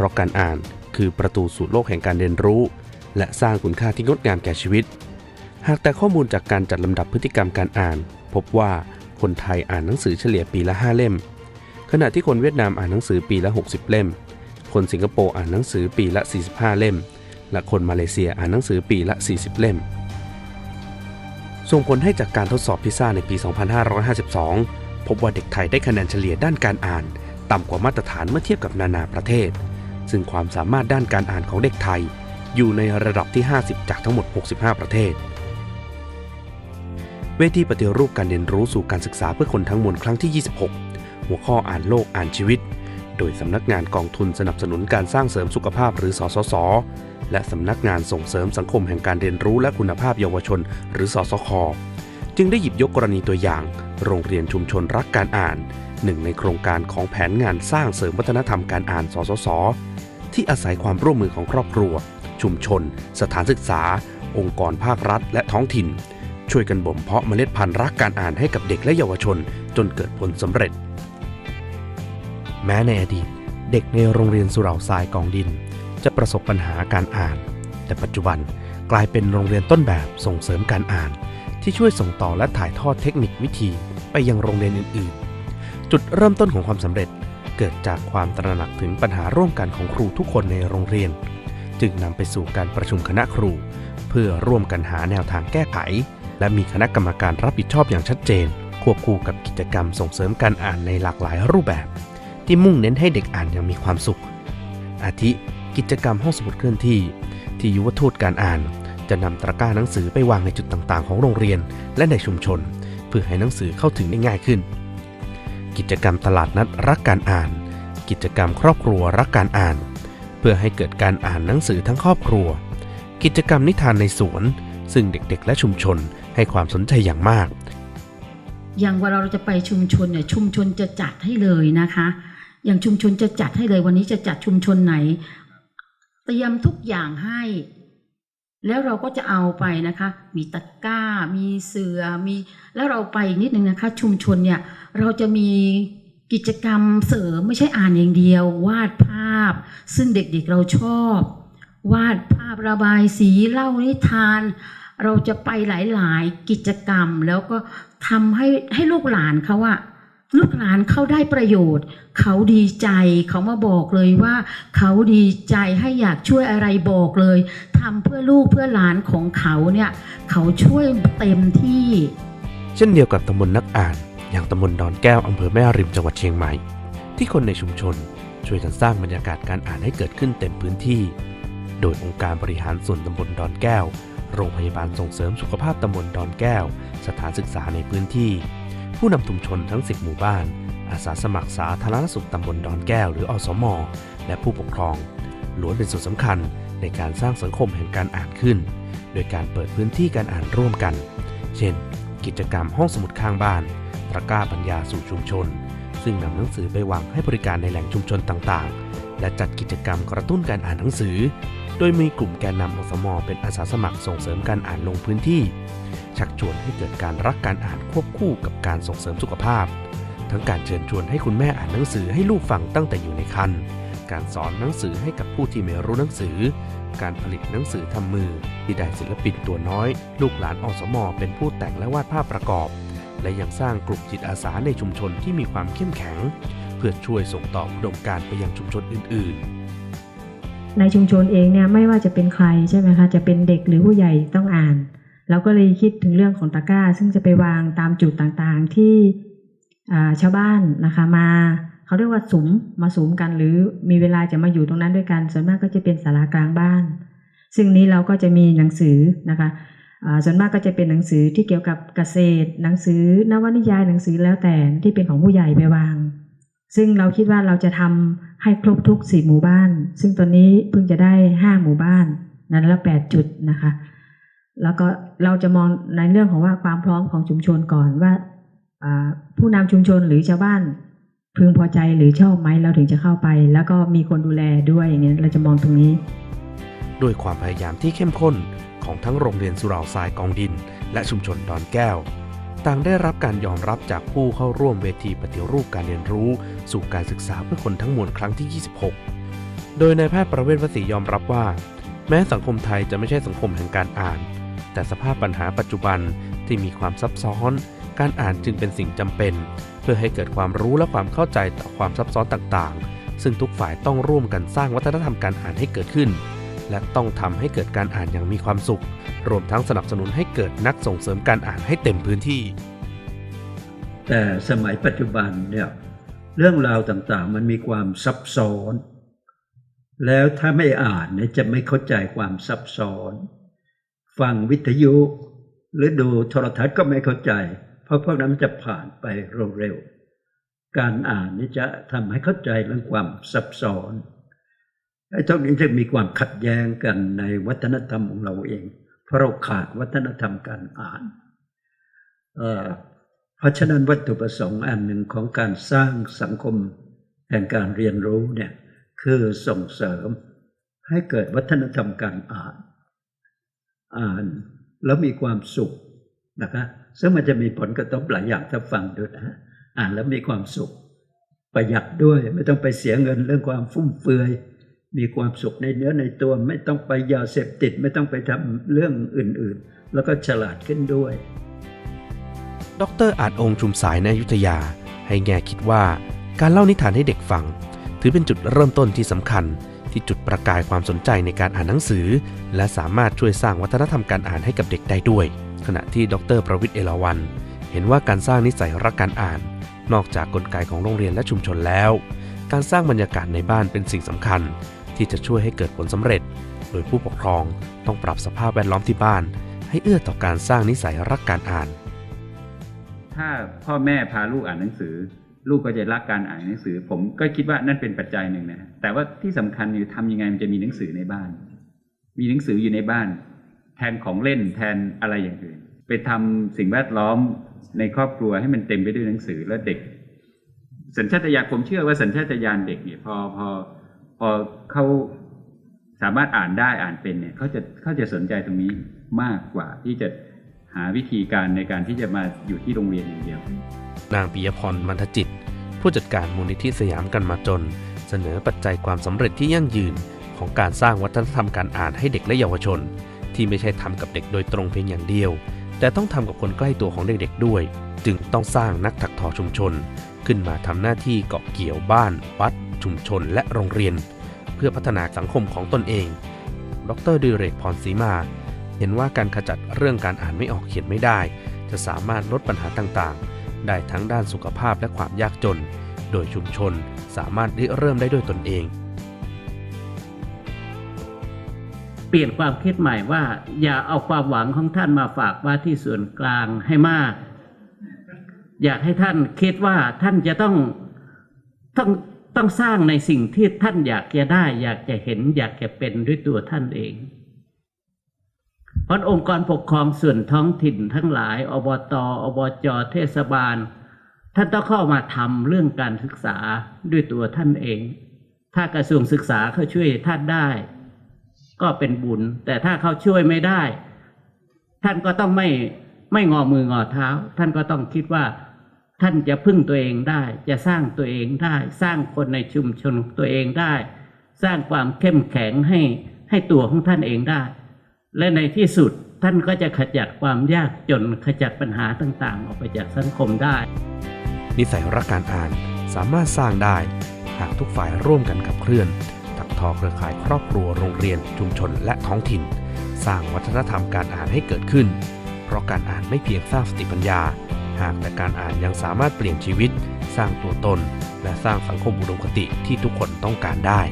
ราะการอ่านคือประตูสู่โลกแห่งการเรียนรู้ และสร้างคุณค่าที่งดงามแก่ชีวิต หากแต่ข้อมูลจากการจัดลำดับพฤติกรรมการอ่าน พบว่าคนไทยอ่านหนังสือเฉลี่ยปีละ 5 เล่ม ขณะที่คนเวียดนามอ่านหนังสือปีละ 60 เล่ม คนสิงคโปร์อ่านหนังสือปีละ 45 เล่ม และคนมาเลเซียอ่านหนังสือปีละ 40 เล่ม ส่งผลให้จากการทดสอบพิซซ่าในปี 2552 พบว่าเด็กไทยได้คะแนนเฉลี่ยด้านการอ่าน ต่ำกว่ามาตรฐานเมื่อเทียบกับนานาประเทศ ซึ่งความสามารถด้านการอ่านของเด็กไทย อยู่ในระดับที่ 50 จากทั้งหมด 65 ประเทศ เวทีปฏิรูปการเรียนรู้สู่การศึกษาเพื่อคนทั้งมวลครั้งที่ 26 หัวข้ออ่านโลกอ่านชีวิต โดยสำนักงานกองทุนสนับสนุนการสร้างเสริมสุขภาพหรือสสส และสำนักงานส่งเสริมสังคมแห่งการเรียนรู้และคุณภาพเยาวชน หรือสสค จึงได้หยิบยกกรณีตัวอย่าง โรงเรียนชุมชนรักการอ่านหนึ่งในโครงการของแผนงานสร้างเสริมวัฒนธรรมการอ่าน สสส ที่อาศัยความร่วมมือของครอบครัว ชุมชน สถานศึกษา องค์กรภาครัฐ และท้องถิ่น ช่วยกันบ่มเพาะเมล็ดพันธุ์รักการอ่านให้กับเด็กและเยาวชน จนเกิดผลสำเร็จ แม้ในอดีต เด็กในโรงเรียนสุเหร่าทรายกองดิน จะประสบปัญหาการอ่าน แต่ปัจจุบันกลายเป็นโรงเรียนต้นแบบส่งเสริมการอ่าน ที่ช่วยส่งต่อและถ่ายทอดเทคนิควิธี ไปยังโรงเรียนอื่น ๆ จุดเริ่มต้นของความสำเร็จ เกิดจากความตระหนักถึงปัญหาร่วมกันของครูทุกคนในโรงเรียน จึงนำไปสู่การประชุมคณะครู เพื่อร่วมกันหาแนวทางแก้ไข และมีคณะกรรมการรับผิดชอบอย่างชัดเจน ควบคู่กับกิจกรรมส่งเสริมการอ่านในหลากหลายรูปแบบ ที่มุ่งเน้นให้เด็กอ่านอย่างมีความสุข อาทิ กิจกรรมห้องสมุดเคลื่อนที่ ที่ยุวทูตการอ่าน จะนำตะกร้าหนังสือไปวางในจุดต่างๆ ของโรงเรียน และในชุมชน เพื่อให้หนังสือเข้าถึงได้ง่ายขึ้น กิจกรรมตลาดนัดรักการอ่าน กิจกรรมครอบครัวรักการอ่าน เพื่อให้เกิดการอ่านหนังสือทั้งครอบครัว กิจกรรมนิทานในสวน ซึ่งเด็กๆ และชุมชนให้ความสนใจอย่างมาก อย่างเวลาเราจะไปชุมชนเนี่ยชุมชนจะจัดให้เลยนะคะ อย่างชุมชนจะจัดให้เลยวันนี้จะจัดชุมชนไหน เตรียมทุกอย่างให้ แล้วเราก็จะเอาไปนะคะ มีตะกร้า มีเสือมีแล้วเราไปอีกนิดนึงนะคะ ชุมชนเนี่ยเราจะมีกิจกรรมเสริมไม่ใช่อ่านอย่างเดียว วาดภาพ ซึ่งเด็กๆเราชอบ วาดภาพระบายสีเล่านิทาน เราจะไปหลายๆ กิจกรรมแล้วก็ทำให้ให้ลูกหลานเขาอะ ลูกหลานเขาได้ประโยชน์ เขาดีใจเขามาบอกเลยว่า เขาดีใจให้อยากช่วยอะไรบอกเลยทำเพื่อลูกเพื่อหลานของเขาเนี่ยเขาช่วยเต็มที่ เช่นเดียวกับตำบลนักอ่าน อย่างตำบลดอนแก้วอำเภอแม่ริมจังหวัดเชียงใหม่ ที่คนในชุมชนช่วยกันสร้างบรรยากาศการอ่านให้เกิดขึ้นเต็มพื้นที่ โดยองค์การบริหารส่วนตำบลดอนแก้ว โรงพยาบาลส่งเสริมสุขภาพตำบลดอนแก้ว สถานศึกษาในพื้นที่ ผู้นำชุมชนทั้ง 10 หมู่บ้าน อาสาสมัครสาธารณสุขตำบลดอนแก้วหรืออสม และผู้ปกครองล้วนเป็นส่วนสำคัญในการสร้างสังคมแห่งการอ่านขึ้น โดยการเปิดพื้นที่การอ่านร่วมกัน เช่น กิจกรรมห้องสมุดข้างบ้าน ตะกร้าปัญญาสู่ชุมชน ซึ่งนำหนังสือไปวางให้บริการในแหล่งชุมชนต่างๆ และจัดกิจกรรมกระตุ้นการอ่านหนังสือ โดยมีกลุ่มแกนนำอสม เป็นอาสาสมัครส่งเสริมการอ่านลงพื้นที่ ชักชวนให้เกิดการรักการอ่านควบคู่กับการส่งเสริมสุขภาพ ทั้งการเชิญชวนให้คุณแม่อ่านหนังสือให้ลูกฟังตั้งแต่อยู่ในครรภ์การสอนหนังสือให้กับผู้ที่ไม่รู้หนังสือ การผลิตหนังสือทำมือ ที่ได้ศิลปินตัวน้อย ลูกหลานอสมอเป็นผู้แต่งและวาดภาพประกอบ และยังสร้างกลุ่มจิตอาสาในชุมชนที่มีความเข้มแข็ง เพื่อช่วยส่งต่ออุดมการไปยังชุมชนอื่น ๆในชุมชนเองเนี่ยไม่ว่าจะเป็นใครใช่ไหมคะจะเป็นเด็กหรือผู้ใหญ่ต้องอ่าน เราก็เลยคิดถึงเรื่องของตะกร้า ซึ่งจะไปวางตามจุดต่างๆที่ชาวบ้านนะคะมาเขาเรียกว่าสุมมาสุมกัน หรือมีเวลาจะมาอยู่ตรงนั้นด้วยกันส่วนมากก็จะเป็นศาลากลางบ้าน ซึ่งนี้เราก็จะมีหนังสือนะคะส่วนมากก็จะเป็นหนังสือที่เกี่ยวกับเกษตร หนังสือนวนิยายหนังสือแล้วแต่ที่เป็นของผู้ใหญ่ไปวาง ซึ่งเราคิดว่าเราจะทำให้ครบทุกสี่หมู่บ้าน ซึ่งตอนนี้เพิ่งจะได้ห้าหมู่บ้านนั้นละแปดจุดนะคะ แล้วก็เราจะมองในเรื่องของว่าความพร้อมของชุมชนก่อนว่าผู้นำชุมชนหรือชาวบ้านพึงพอใจหรือชอบไหมเราถึงจะเข้าไป แล้วก็มีคนดูแลด้วยอย่างเงี้ยเราจะมองตรงนี้ ด้วยความพยายามที่เข้มข้นของทั้งโรงเรียนสุราทรายกองดิน และชุมชนดอนแก้ว ต่างได้รับการยอมรับจากผู้เข้าร่วมเวทีปฏิรูปการเรียนรู้ สู่การศึกษาเพื่อคนทั้งมวลครั้งที่ 26 โดยนายแพทย์ประเวศวสียอมรับว่า แม้สังคมไทยจะไม่ใช่สังคมแห่งการอ่าน แต่สภาพปัญหาปัจจุบันที่มีความซับซ้อน การอ่านจึงเป็นสิ่งจำเป็น เพื่อให้เกิดความรู้และความเข้าใจต่อความซับซ้อนต่างๆ ซึ่งทุกฝ่ายต้องร่วมกันสร้างวัฒนธรรมการอ่านให้เกิดขึ้น และต้องทำให้เกิดการอ่านอย่างมีความสุข รวมทั้งสนับสนุนให้เกิดนักส่งเสริมการอ่านให้เต็มพื้นที่ แต่สมัยปัจจุบันเนี่ยเรื่องราวต่างๆ มันมีความซับซ้อน แล้วถ้าไม่อ่านเนี่ยจะไม่เข้าใจความซับซ้อน ฟังวิทยุหรือดูโทรทัศน์ก็ไม่เข้าใจ เพราะพวกนั้นจะผ่านไปเร็วๆการอ่านนี่จะทำให้เข้าใจเรื่องความซับซ้อนไอ้ตรงนี้จะมีความขัดแย้งกันในวัฒนธรรมของเราเอง เพราะเราขาดวัฒนธรรมการอ่านเเพราะฉะนั้นวัตถุประสงค์อันหนึ่งของการสร้างสังคมแห่งการเรียนรู้เนี่ยคือส่งเสริมให้เกิดวัฒนธรรมการอ่าน อ่าน แล้วมีความสุขนะคะซึ่งมันจะมีผลกระทบหลายอย่างถ้าฟังดูนะอ่านแล้วมีความสุข ประหยัดด้วยไม่ต้องไปเสียเงินเรื่องความฟุ่มเฟือย มีความสุขในเนื้อในตัวไม่ต้องไปยาเสพติดไม่ต้องไปทำเรื่องอื่นๆ แล้วก็ฉลาดขึ้นด้วย ดรอาจองค์ชุมสายในอยุธยา ให้แง่คิดว่าการเล่านิทานให้เด็กฟัง ถือเป็นจุดเริ่มต้นที่สำคัญ ที่จุดประกายความสนใจในการอ่านหนังสือ และสามารถช่วยสร้างวัฒนธรรมการอ่านให้กับเด็กได้ด้วย ขณะที่ดรประวิทย์เอราวันเห็นว่าการสร้างนิสัยรักการอ่าน นอกจากกลไกของโรงเรียนและชุมชนแล้ว การสร้างบรรยากาศในบ้านเป็นสิ่งสำคัญ ที่จะช่วยให้เกิดผลสำเร็จ โดยผู้ปกครองต้องปรับสภาพแวดล้อมที่บ้าน ให้เอื้อต่อการสร้างนิสัยรักการอ่าน ถ้าพ่อแม่พาลูกอ่านหนังสือ ลูกก็จะรักการอ่านหนังสือ ผมก็คิดว่านั่นเป็นปัจจัยหนึ่งนะแต่ว่าที่สำคัญคือทำยังไงมันจะมีหนังสือในบ้าน มีหนังสืออยู่ในบ้าน แทนของเล่นแทนอะไรอย่างอื่น ไปทำสิ่งแวดล้อมในครอบครัวให้มันเต็มไปด้วยหนังสือแล้วเด็ก สัญชาตญาณผมเชื่อว่าสัญชาตญาณเด็กเนี่ยพอพอพอเขาสามารถอ่านได้อ่านเป็นเนี่ยเขาจะเขาจะสนใจตรงนี้มากกว่าที่จะหาวิธีการในการที่จะมาอยู่ที่โรงเรียนอย่างเดียว นางปิยพรมันทจิต ผู้จัดการมูลนิธิสยามกันมาจน เสนอปัจจัยความสำเร็จที่ยั่งยืน ของการสร้างวัฒนธรรมการอ่านให้เด็กและเยาวชน ที่ไม่ใช่ทำกับเด็กโดยตรงเพียงอย่างเดียว แต่ต้องทำกับคนใกล้ตัวของเด็กๆด้วย จึงต้องสร้างนักถักทอชุมชน ขึ้นมาทำหน้าที่เกาะเกี่ยวบ้าน วัด ชุมชน และโรงเรียน เพื่อพัฒนาสังคมของตนเอง ดรดิเรกพรศรีมา เห็นว่าการขจัดเรื่องการอ่านไม่ออกเขียนไม่ได้ จะสามารถลดปัญหาต่างๆ ได้ทั้งด้านสุขภาพและความยากจน โดยชุมชนสามารถริเริ่มได้ด้วยตนเอง เปลี่ยนความคิดใหม่ว่า อย่าเอาความหวังของท่านมาฝากไว้ที่ส่วนกลางให้มาก อยากให้ท่านคิดว่าท่านจะต้องต้องต้องสร้างในสิ่งที่ท่านอยากจะได้ อยากจะเห็น อยากจะเป็นด้วยตัวท่านเอง เพราะองค์กรปกครองส่วนท้องถิ่นทั้งหลาย อบต อบจ เทศบาล ท่านต้องเข้ามาทำเรื่องการศึกษาด้วยตัวท่านเอง ถ้ากระทรวงศึกษาเขาช่วยท่านได้ ก็เป็นบุญ แต่ถ้าเขาช่วยไม่ได้ ท่านก็ต้องไม่ไม่งอมืองอเท้า ท่านก็ต้องคิดว่าท่านจะพึ่งตัวเองได้ จะสร้างตัวเองได้ สร้างคนในชุมชนตัวเองได้ สร้างความเข้มแข็งให้ให้ตัวของท่านเองได้ และในที่สุดท่านก็จะขจัดความยากจนขจัดปัญหาต่างๆ ออกไปจากสังคมได้ นิสัยรักการอ่านสามารถสร้างได้ หากทุกฝ่ายร่วมกันขับเคลื่อนถักทอเครือข่ายครอบครัวโรงเรียน ชุมชนและท้องถิ่น สร้างวัฒนธรรมการอ่านให้เกิดขึ้น เพราะการอ่านไม่เพียงสร้างสติปัญญา หากแต่การอ่านยังสามารถเปลี่ยนชีวิต สร้างตัวตน และสร้างสังคมอุดมคติที่ทุกคนต้องการได้